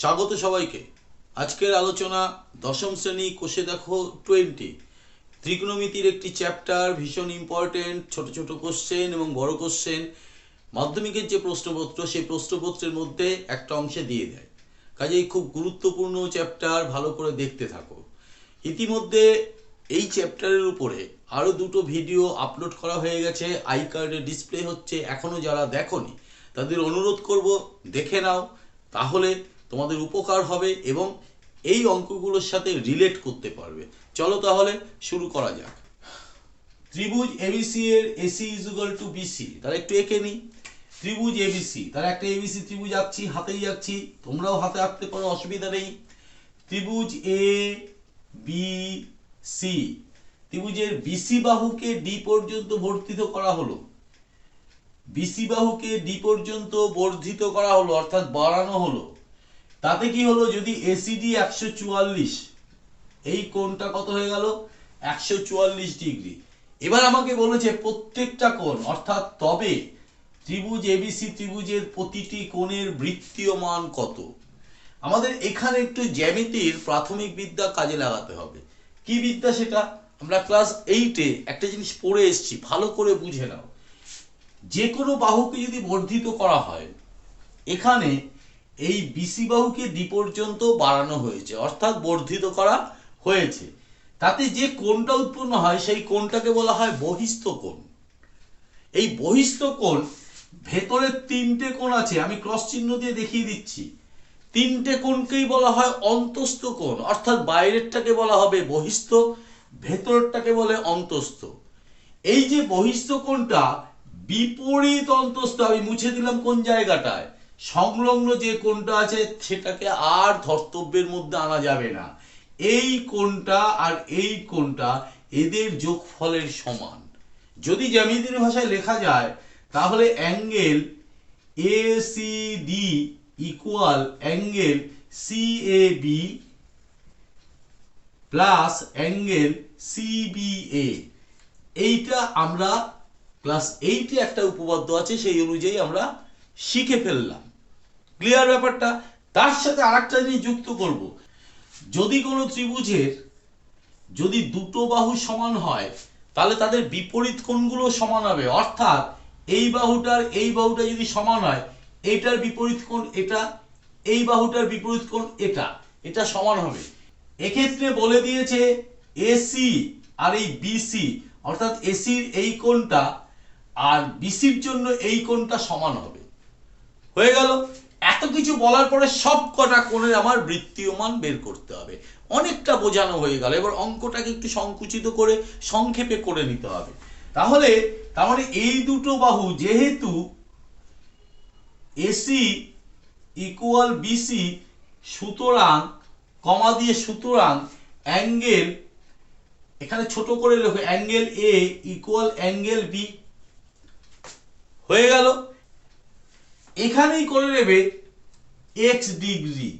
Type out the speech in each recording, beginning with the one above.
স্বাগত সবাইকে। আজকের আলোচনা দশম শ্রেণি কোষে দেখো টোয়েন্টি ত্রিকোণমিতির একটি চ্যাপ্টার ভীষণ ইম্পর্টেন্ট ছোট ছোট কোশ্চেন এবং বড় কোশ্চেন মাধ্যমিকের যে প্রশ্নপত্র, সেই প্রশ্নপত্রের মধ্যে একটা অংশে দিয়ে দেয়। কাজেই খুব গুরুত্বপূর্ণ চ্যাপ্টার ভালো করে দেখতে থাকো। ইতিমধ্যে এই চ্যাপ্টারের উপরে আরও দুটো ভিডিও আপলোড করা হয়ে গেছে। আই কার্ডে ডিসপ্লে হচ্ছে। এখনও যারা দেখনি, তাদের অনুরোধ করব, দেখে নাও। তাহলে তোমাদের উপকার হবে এবং এই অঙ্কগুলোর সাথে রিলেট করতে পারবে। চলো তাহলে শুরু করা যাক। ত্রিভুজ এবিসি এর AC is equal to BC তাহলে একটু এঁকে নিই। ত্রিভুজ এবিসি তাহলে একটা এবিসি ত্রিভুজ আঁকছি, হাতেই আঁকছি। তোমরাও হাতে আঁকতে পারো, অসুবিধা নেই। ত্রিভুজ এ বি সি ত্রিভুজের বিসি বাহুকে ডি পর্যন্ত বর্ধিত করা হলো। বিসি বাহুকে ডি পর্যন্ত বর্ধিত করা হলো, অর্থাৎ বাড়ানো হলো। তাতে কি হলো? যদি এসিডি একশো চুয়াল্লিশ, এই কোণটা কত হয়ে গেল? একশো চুয়াল্লিশ ডিগ্রি। এবার আমাকে বলেছে প্রত্যেকটা কোণ, অর্থাৎ তবে ত্রিভুজ এবিসি ত্রিভুজের প্রতিটি কোণের বৃত্তীয় মান কত? আমাদের এখানে একটু জ্যামিতির প্রাথমিক বিদ্যা কাজে লাগাতে হবে। কি বিদ্যা সেটা? আমরা ক্লাস এইটে একটা জিনিস পড়ে এসেছি, ভালো করে বুঝে নাও। যে কোনো বাহুকে যদি বর্ধিত করা হয়, এখানে এই বিসি বাহুকে ডি পর্যন্ত বাড়ানো হয়েছে, অর্থাৎ বর্ধিত করা হয়েছে। তাতে যে কোণটা উৎপন্ন হয়, সেই কোণটাকে বলা হয় বহিস্থ কোণ। এই বহিস্থ কোণ ভেতরে তিনটে কোণ আছে, আমি ক্রস চিহ্ন দিয়ে দেখিয়ে দিচ্ছি। তিনটে কোণকেই বলা হয় অন্তস্থ কোণ, অর্থাৎ বাইরেরটাকে বলা হবে বহিস্থ ভেতরটাকে বলে অন্তস্থ। এই যে বহিস্থ কোণটা, বিপরীত অন্তস্থ, আমি মুছে দিলাম কোন জায়গাটায়? সংলগ্ন যে কোণটা আছে, সেটাকে আর ধর্তব্যের মধ্যে আনা যাবে না। এই কোণটা আর এই কোণটা এদের যোগফলের সমান। যদি জ্যামিতির ভাষায় লেখা যায়, তাহলে angle A C D equal angle C A B plus angle CBA এইটা আমরা ক্লাস এইটে একটা উপপাদ্য আছে, সেই অনুযায়ী আমরা শিখে ফেললাম। ক্লিয়ার ব্যাপারটা, তার সাথে আরেকটা জিনিস যুক্ত করব। যদি কোনো ত্রিভুজের যদি দুটো বাহু সমান হয়, তাহলে তাদের বিপরীত কোণগুলো সমান হবে। অর্থাৎ এই বাহুটার এই বাহুটা যদি সমান হয়, এইটার বিপরীত কোণ এটা, এই বাহুটার বিপরীত কোণ এটা এটা সমান হবে। এক্ষেত্রে বলে দিয়েছে এসি আর এই বিসি, অর্থাৎ এসির এই কোণটা আর বিসির জন্য এই কোণটা সমান হবে। হয়ে গেল। এত কিছু বলার পরে সব কটা কোণের আমার বৃত্তীয় মান বের করতে হবে। অনেকটা বোঝানো হয়ে গেল। এবার অঙ্কটাকে একটু সংকুচিত করে সংক্ষেপে করে নিতে হবে। তাহলে তার মানে এই দুটো বাহু যেহেতু এসি ইকুয়াল বিসি সুতরাং, কমা দিয়ে সুতরাং, অ্যাঙ্গেল, এখানে ছোট করে লেখো, angle A equal angle B হয়ে গেল। এখানেই করে নেবে এক্স ডিগ্রি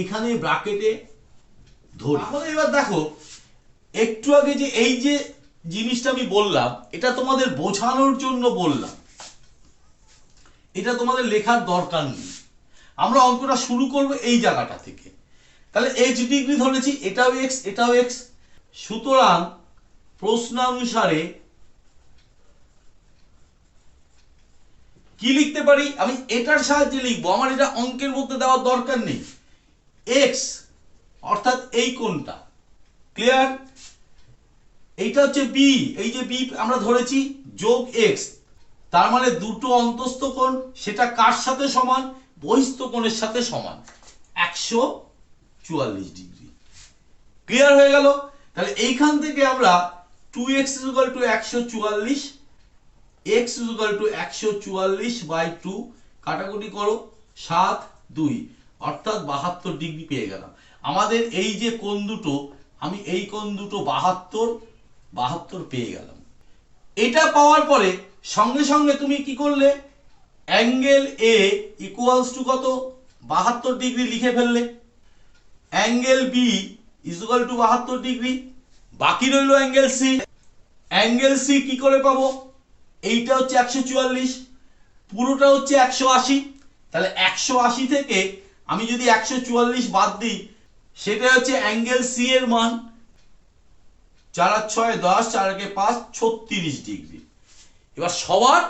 এখানে ব্রাকেটে ধরি তাহলে এবার দেখো, একটু আগে যে এই যে জিনিসটা আমি বললাম, এটা তোমাদের বোঝানোর জন্য বললাম। এটা তোমাদের লেখার দরকার নেই। আমরা অঙ্কটা শুরু করব এই জায়গাটা থেকে। তাহলে এক্স ডিগ্রি ধরেছি, এটাও এক্স এটাও এক্স সুতরাং প্রশ্নানুসারে কি লিখতে পারি? আমি এটার সাহায্যে লিখব। আমার এটা অঙ্কের মধ্যে দেওয়ার দরকার নেই। এক্স অর্থাৎ এই কোনটা ক্লিয়ার এইটা হচ্ছে বি এই যে বি আমরা ধরেছি, যোগ এক্স তার মানে দুটো অন্তস্থ কোণ, সেটা কার সাথে সমান? বহিস্থ কোণের সাথে সমান। একশো চুয়াল্লিশ ডিগ্রি। ক্লিয়ার হয়ে গেল? তাহলে এইখান থেকে আমরা টু এক্স টু একশো চুয়াল্লিশ এক্স ইকুয়াল টু একশো চুয়াল্লিশ বাই টু কাটাকুটি করো, সাত, দুই। অর্থাৎ বাহাত্তর ডিগ্রি পেয়ে গেলাম। আমাদের এই যে কোণ দুটো, আমি এই কোণ দুটো বাহাত্তর বাহাত্তর পেয়ে গেলাম। এটা পাওয়ার পরে সঙ্গে সঙ্গে তুমি কি করলে? অ্যাঙ্গেল এ ইকুয়ালস টু কত? বাহাত্তর ডিগ্রি লিখে ফেললে। অ্যাঙ্গেল বি ইকুয়াল টু বাহাত্তর ডিগ্রি বাকি রইল অ্যাঙ্গেল সি অ্যাঙ্গেল সি কি করে পাবো? এইটা হচ্ছে একশো চুয়াল্লিশ, পুরোটা হচ্ছে একশো আশি। তাহলে একশো আশি থেকে আমি যদি একশো চুয়াল্লিশ বাদ দিই সেটা হচ্ছে অ্যাঙ্গেল সি এর মান। চার আর ছয় দশ, চার একে পাঁচ, ছত্রিশ ডিগ্রি। এবার সবার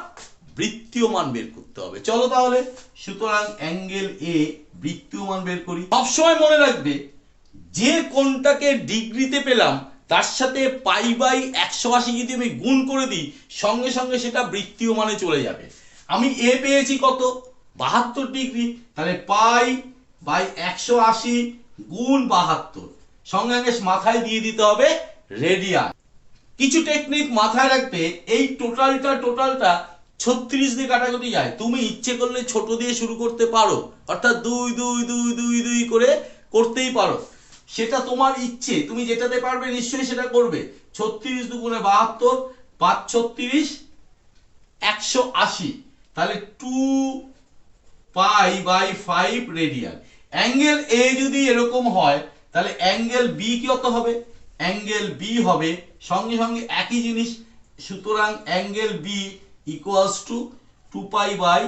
বৃত্তীয় মান বের করতে হবে। চলো তাহলে, সুতরাং অ্যাঙ্গেল এ বৃত্তীয় মান বের করি। সবসময় মনে রাখবে, যে কোনটাকে ডিগ্রিতে পেলাম তার সাথে পাই বাই একশো আশি যদি আমি গুণ করে দিই, সঙ্গে সঙ্গে সেটা বৃত্তীয় মানে চলে যাবে। আমি এ পেয়েছি কত? বাহাত্তর ডিগ্রি। তাহলে পাই বাই একশো আশি গুণ বাহাত্তর। সঙ্গে সঙ্গে মাথায় দিয়ে দিতে হবে রেডিয়ান। কিছু টেকনিক মাথায় রাখবে, এই টোটালটা টোটালটা ছত্রিশ দিয়ে কাটাকুটি যায়। তুমি ইচ্ছে করলে ছোট দিয়ে শুরু করতে পারো। অর্থাৎ দুই দুই দুই দুই দুই করে করতেই পারো। সেটা তোমার ইচ্ছে। তুমি যেটাতে পারবে নিশ্চয়ই সেটা করবে। ছত্রিশ দুগুণে বাহাত্তর পাঁচ ছত্রিশ, একশো আশি। তাহলে two pi by five radian angle A যদি এরকম হয়, তাহলে অ্যাঙ্গেল বি কত হবে? অ্যাঙ্গেল বি হবে সঙ্গে সঙ্গে একই জিনিস। সুতরাং angle B equals to two pi by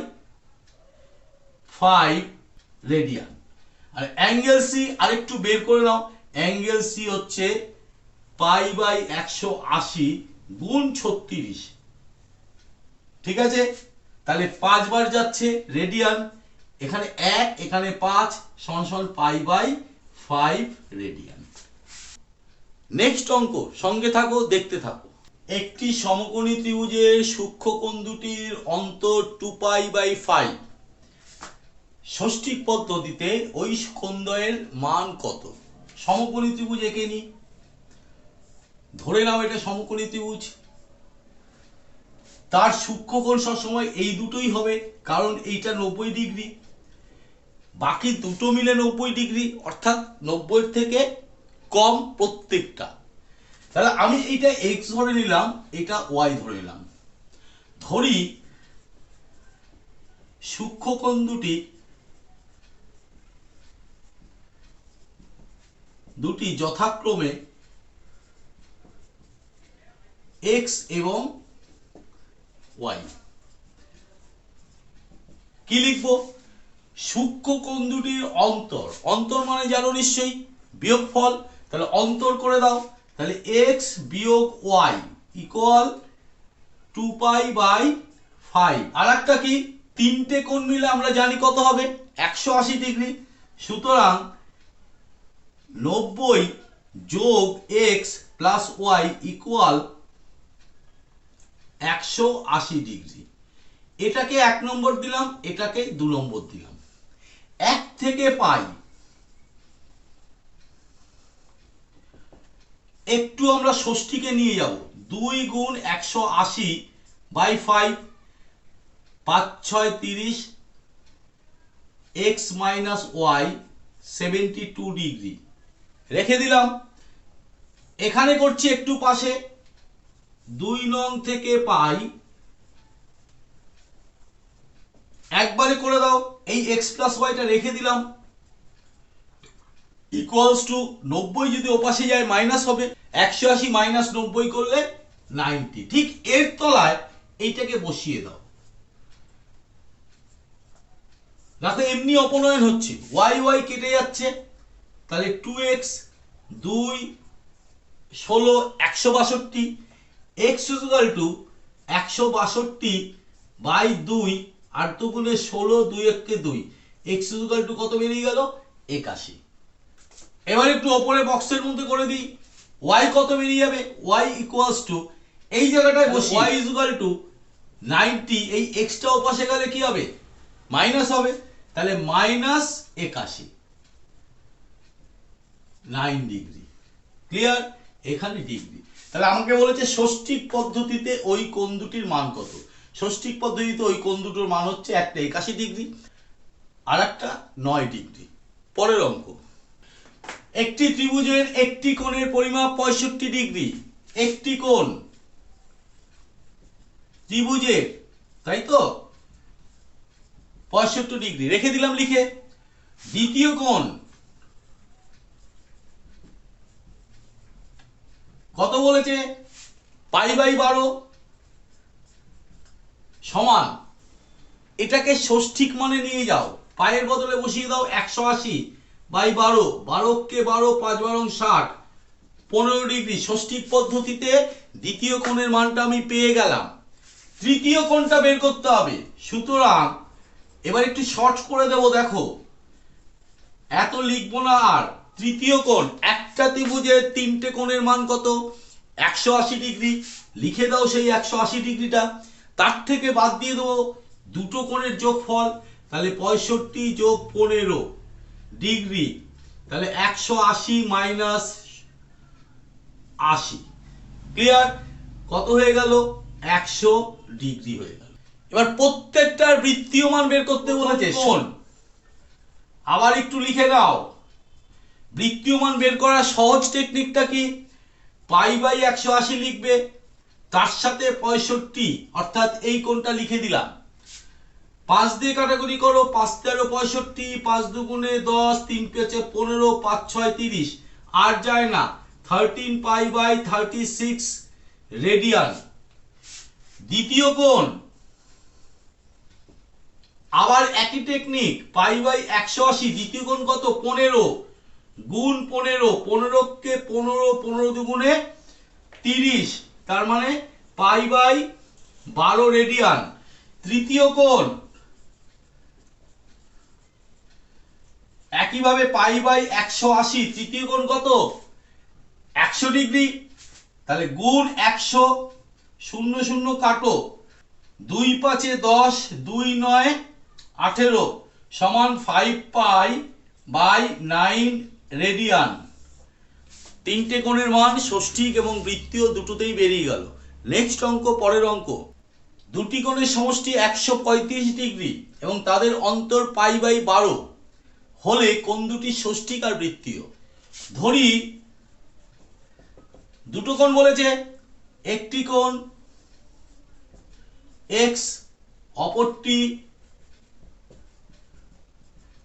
five radian R angle C আরেকটু বের করে নাও। অ্যাঙ্গেল সি হচ্ছে পাই বাই একশো আশি গুণ ছত্রিশ। ঠিক আছে? তাহলে পাঁচবার যাচ্ছে রেডিয়ান এখানে এক, এখানে পাঁচ, সমান pi by five radian next অঙ্ক, সঙ্গে থাকো, দেখতে থাকো। একটি সমকোণী ত্রিভুজের সূক্ষ্মকোণ দুটির অন্তর টু পাই বাই ফাইভ ষষ্ঠিক পদ্ধতিতে ওই কোণদ্বয়ের মান কত? সমকোণী ত্রিভুজ এঁকে নি। ধরে নাও এটা সমকোণী ত্রিভুজ। তার সূক্ষ্মকোণ সবসময় এই দুটোই হবে, কারণ এইটা নব্বই ডিগ্রি। বাকি দুটো মিলে নব্বই ডিগ্রি, অর্থাৎ নব্বই থেকে কম প্রত্যেকটা। তাহলে আমি এইটা এক্স ধরে নিলাম, এটা ওয়াই ধরে নিলাম। ধরি সূক্ষ্মকোণ দুটি দুটি যথাক্রমে এক্স এবং ওয়াই কি লিখব? সূক্ষ্ম কোণ দুটির অন্তর। অন্তর মানে জানো নিশ্চয়ই? বিয়োগ ফল তাহলে অন্তর করে দাও। তাহলে এক্স বিয়োগ Y equal to pi by five আর একটা কি? তিনটে কোণ মিলে আমরা জানি কত হবে? একশো আশি ডিগ্রি। সুতরাং নব্বই যোগ এক্স প্লাস ওয়াই ইকুয়াল একশো আশি ডিগ্রি। এটাকে এক নম্বর দিলাম, এটাকে দু নম্বর দিলাম। এক থেকে পাই। একটু আমরা ষষ্ঠীকে নিয়ে যাব। দুই গুণ একশো আশি বাই ফাইভ পাঁচ, ছয়, তিরিশ X minus Y seventy two degree রেখে দিলাম। এখানে করছি একটু পাশে। দুই নং থেকে পাই। একবারে করে দাও। এই এক্স প্লাস ওয়াইটা রেখে দিলাম। ইকুয়ালস টু নব্বই যদি ওপাশে যায় মাইনাস হবে। একশো আশি মাইনাস নব্বই করলে নাইনটি ঠিক এর তলায় এইটাকে বসিয়ে দাও। দেখো এমনি অপনয়ন হচ্ছে। ওয়াই ওয়াই কেটে যাচ্ছে। তাহলে টু এক্স দুই ষোলো একশো বাষট্টি এক্স ইকুয়াল টু একশো বাষট্টি বাই দুই আর দুগুণে ষোলো দুই এককে দুই। এক্স ইকুয়াল টু কত বেরিয়ে গেল? একাশি। এবার একটু ওপরে বক্সের মধ্যে করে দিই। ওয়াই কত বেরিয়ে যাবে? ওয়াই ইকুয়ালস টু এই জায়গাটায় বসি। ওয়াই ইকুয়াল টু নাইনটি এই এক্সটা ওপাশে গেলে কি হবে? মাইনাস হবে। তাহলে মাইনাস একাশি। নাইন ডিগ্রি ক্লিয়ার এখানে ডিগ্রি তাহলে আমাকে বলেছে ষষ্ঠিক পদ্ধতিতে ওই কোণ দুটির মান কত? ষষ্ঠিক পদ্ধতিতে ওই কোণ দুটোর মান হচ্ছে একটা একাশি ডিগ্রি আর একটা নয় ডিগ্রি পরের অঙ্ক। একটি ত্রিভুজের একটি কোণের পরিমাপ পঁয়ষট্টি ডিগ্রি একটি কোণ। ত্রিভুজের, তাই তো? পঁয়ষট্টি ডিগ্রি রেখে দিলাম লিখে। দ্বিতীয় কোণ। কত বলেছে? পাই বাই বারো। সমান। এটাকে ষষ্ঠিক মানে নিয়ে যাও। পায়ের বদলে বসিয়ে দাও একশো আশি। বাই বারো। বারোকে বারো, পাঁচ বারো ষাট। পনেরো ডিগ্রি। ষষ্ঠিক পদ্ধতিতে দ্বিতীয় কোণের মানটা আমি পেয়ে গেলাম। তৃতীয় কোণটা বের করতে হবে। সুতরাং, এবার একটু শর্ট করে দেব, দেখো। এত লিখব না আর। তৃতীয় কোণ একটা ত্রিভুজের তিনটে কোণের মান কত? একশো আশি ডিগ্রি। লিখে দাও সেই একশো আশি ডিগ্রিটা। তার থেকে বাদ দিয়ে দেবো দুটো কোণের যোগফল তাহলে পঁয়ষট্টি যোগ পনেরো ডিগ্রি। তাহলে একশো আশি মাইনাস আশি। ক্লিয়ার? কত হয়ে গেল? একশো ডিগ্রি হয়ে গেল। এবার প্রত্যেকটার বৃত্তীয় মান বের করতে বলেছে শোন আবার একটু লিখে নাও বৃত্তীয় মান বের করার সহজ টেকনিকটা কি? পাই বাই একশো আশি লিখবে। তার সাথে পঁয়ষট্টি, অর্থাৎ এই কোণটা লিখে দিলাম। পাঁচ দিয়ে কাটাকুটি করো, পাঁচ তেরো পঁয়ষট্টি, পাঁচ দুগুণে দশ, তিন পেঁচে পনেরো, পাঁচ ছয় তিরিশ। আর যায় না thirteen pi by thirty six radian দ্বিতীয় কোণ। আবার একই টেকনিক পাই বাই একশো আশি, দ্বিতীয় কোণ কত? পনেরো। গুণ পনেরো, পনেরোকে পনেরো পনেরো দুগুণে তিরিশ, তার মানে পাই বাই বারো রেডিয়ান। তৃতীয় কোণ, একইভাবে পাই বাই একশো আশি, তৃতীয় কোণ কত? একশো ডিগ্রি। তাহলে গুণ একশো, শূন্য শূন্য কাটো। দুই পাঁচে দশ, দুই নয়, আঠেরো, সমান five pi by nine radian. তিনটে কোণের মান ষষ্ঠিক এবং বৃত্তীয় দুটোতেই বেরিয়ে গেল। নেক্সট অঙ্ক, পরের অঙ্ক। দুটি কোণের সমষ্টি একশো পঁয়ত্রিশ ডিগ্রি এবং তাদের অন্তর পাই বাই বারো। হলে কোন দুটি ষষ্ঠিক আর বৃত্তীয়। ধরি, দুটো কোণ বলেছে, একটি কোণ এক্স অপরটি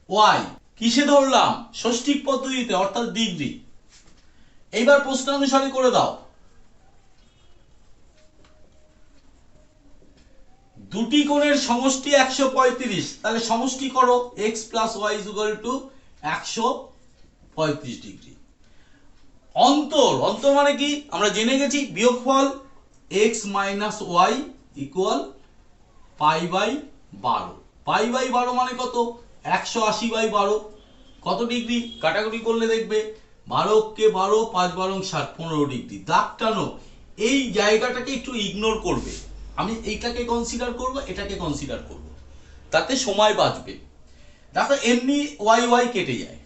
ওয়াই কিসে ধরলাম? ষষ্ঠিক পদ্ধতিতে, অর্থাৎ ডিগ্রি। এইবার প্রশ্ন অনুসারে করে দাও। দুটি কোণের সমষ্টি একশো পঁয়ত্রিশ। তাহলে সমষ্টি করো X plus Y equal to একশো পঁয়ত্রিশ ডিগ্রি। অন্তর অন্তর মানে কি? আমরা জেনে গেছি, বিয়োগফল X minus Y equal pi by বারো। পাই বাই বারো মানে কত? একশো আশি বাই বারো। কত ডিগ্রি? কাটাকুটি করলে দেখবে বারোকে বারো, পাঁচ বারো ষাট, পনেরো ডিগ্রি। দাগ টানো। এই জায়গাটাকে একটু ইগনোর করবে। আমি এইটাকে কনসিডার করব, এটাকে কনসিডার করব। তাতে সময় বাঁচবে। দেখো, এমনি ওয়াই ওয়াই কেটে যায়।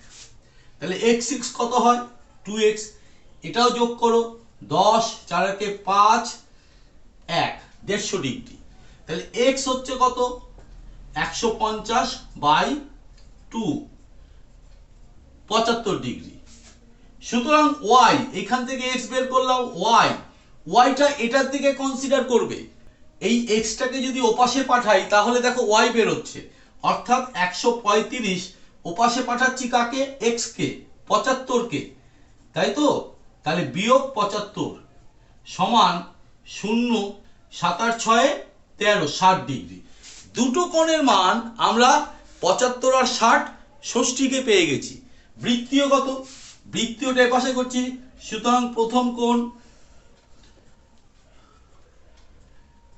তাহলে এক্স সিক্স কত হয়? টু এক্স এটাও যোগ করো। দশ, চারকে পাঁচ, এক, দেড়শো ডিগ্রি। তাহলে এক্স হচ্ছে কত? একশো পঞ্চাশ বাই টু। পঁচাত্তর ডিগ্রি। সুতরাং ওয়াই, এখান থেকে এক্স বের করলাম ওয়াই। ওয়াইটা এটার দিকে কনসিডার করবে। এই এক্সটাকে যদি ওপাশে পাঠাই, তাহলে দেখো ওয়াই বেরোচ্ছে। অর্থাৎ একশো পঁয়ত্রিশ ওপাশে পাঠাচ্ছি কাকে? এক্স কে পঁচাত্তর কে তাই তো? তাহলে বিয়োগ পঁচাত্তর সমান শূন্য সাত আট ছয়ে তেরো, ষাট ডিগ্রি। দুটো কোণের মান আমরা পঁচাত্তর আর ষাট ষষ্ঠীকে পেয়ে গেছি। বৃত্তীয় কত বৃত্তীয়টা এপাশে করছি। সুতরাং প্রথম কোণ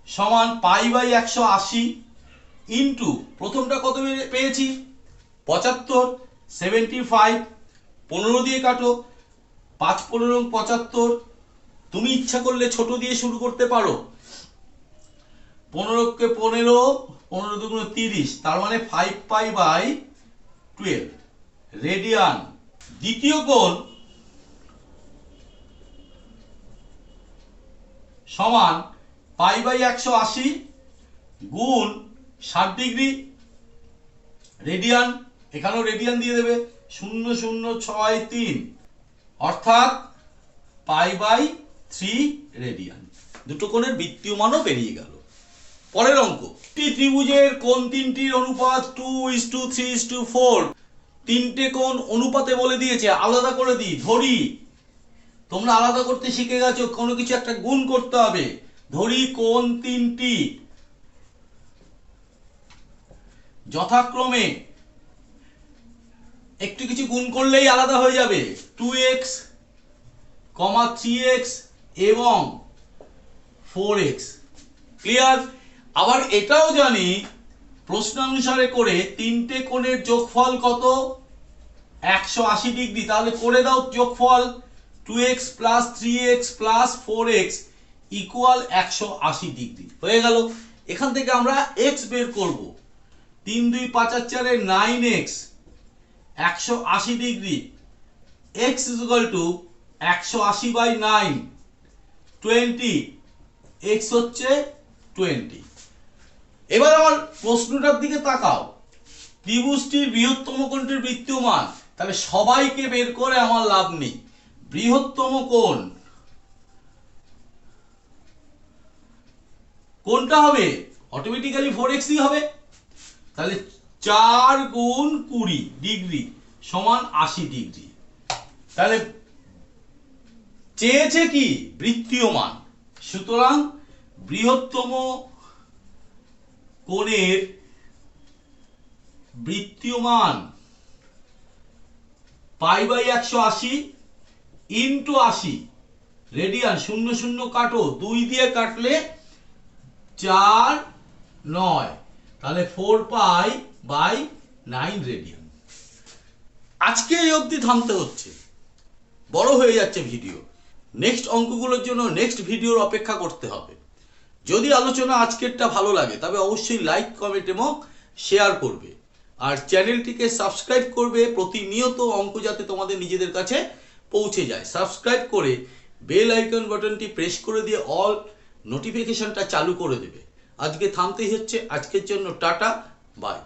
সমান পাই বাই একশো আশি ইন্টু প্রথমটা কত পেয়েছি? পঁচাত্তর সেভেন্টি ফাইভ পনেরো দিয়ে কাটো, পাঁচ পনেরো পঁচাত্তর। তুমি ইচ্ছা করলে ছোট দিয়ে শুরু করতে পারো। পনেরোকে পনেরো পনেরো দুগুণ তিরিশ, তার মানে five pi by twelve radian দ্বিতীয় কোণ সমান পাই বাই একশো আশি গুণ ষাট ডিগ্রি। রেডিয়ান এখানেও রেডিয়ান দিয়ে দেবে, শূন্য শূন্য ছয় তিন। অর্থাৎ পাই বাই থ্রি রেডিয়ান দুটো কোণের বৃত্তীয় মানও বেরিয়ে গেল। পরের অঙ্ক। ত্রিভুজের কোন তিনটির অনুপাত two is to three is to four তিনটে কোন অনুপাতে বলে দিয়েছে, আলাদা করে দিই, ধরি। তোমরা আলাদা করতে শিখে গেছো, কোনো কিছু একটা গুণ করতে হবে। ধরি কোন তিনটি। যথাক্রমে একটু কিছু গুণ করলেই আলাদা হয়ে যাবে। Two X comma three X এবং ফোর এক্স ক্লিয়ার আবার এটাও জানি, প্রশ্নানুসারে করে তিনটে কোণের যোগফল কত? একশো আশি ডিগ্রি। তাহলে করে দাও যোগফল। Two X plus three X plus four X equal একশো আশি ডিগ্রি। হয়ে গেল। এখান থেকে আমরা এক্স বের করব। তিন দুই পাঁচ আর চারে নাইন এক্স, একশো আশি ডিগ্রি। এক্স ইকুয়াল টু একশো আশি বাই নাইন, টোয়েন্টি। এক্স হচ্ছে টোয়েন্টি। এবার আমার প্রশ্নটার দিকে তাকাও। ত্রিভুজটির বৃহত্তম কোণটির বৃত্তীয় মান তাহলে সবাইকে বের করে আমার লাভ নেই। বৃহত্তম কোণ। কোনটা হবে অটোমেটিক্যালি ফোর এক্সই হবে। তাহলে চার গুণ কুড়ি ডিগ্রি সমান আশি ডিগ্রি। তাহলে চেয়েছে কি? বৃত্তীয় মান সুতরাং বৃহত্তম কোণের বৃত্তীয় মান পাই বাই একশো আশি ইন্টু আশি, রেডিয়ান, শূন্য শূন্য কাটো, দুই দিয়ে কাটলে চার নয়। তাহলে four pi by nine radian. আজকে এই অবধি থামতে হচ্ছে। বড় হয়ে যাচ্ছে ভিডিও। নেক্সট অঙ্কগুলোর জন্য নেক্সট ভিডিওর অপেক্ষা করতে হবে। যদি আলোচনা আজকেরটা ভালো লাগে, তবে অবশ্যই লাইক কমেন্ট এবং শেয়ার করবে। আর চ্যানেলটিকে সাবস্ক্রাইব করবে, প্রতিনিয়ত অঙ্ক যাতে তোমাদের নিজেদের কাছে পৌঁছে যায়। সাবস্ক্রাইব করে বেল আইকন বাটনটি প্রেস করে দিয়ে অল নোটিফিকেশনটা চালু করে দেবে। আজকে থামতেই হচ্ছে। আজকের জন্য টাটা বাই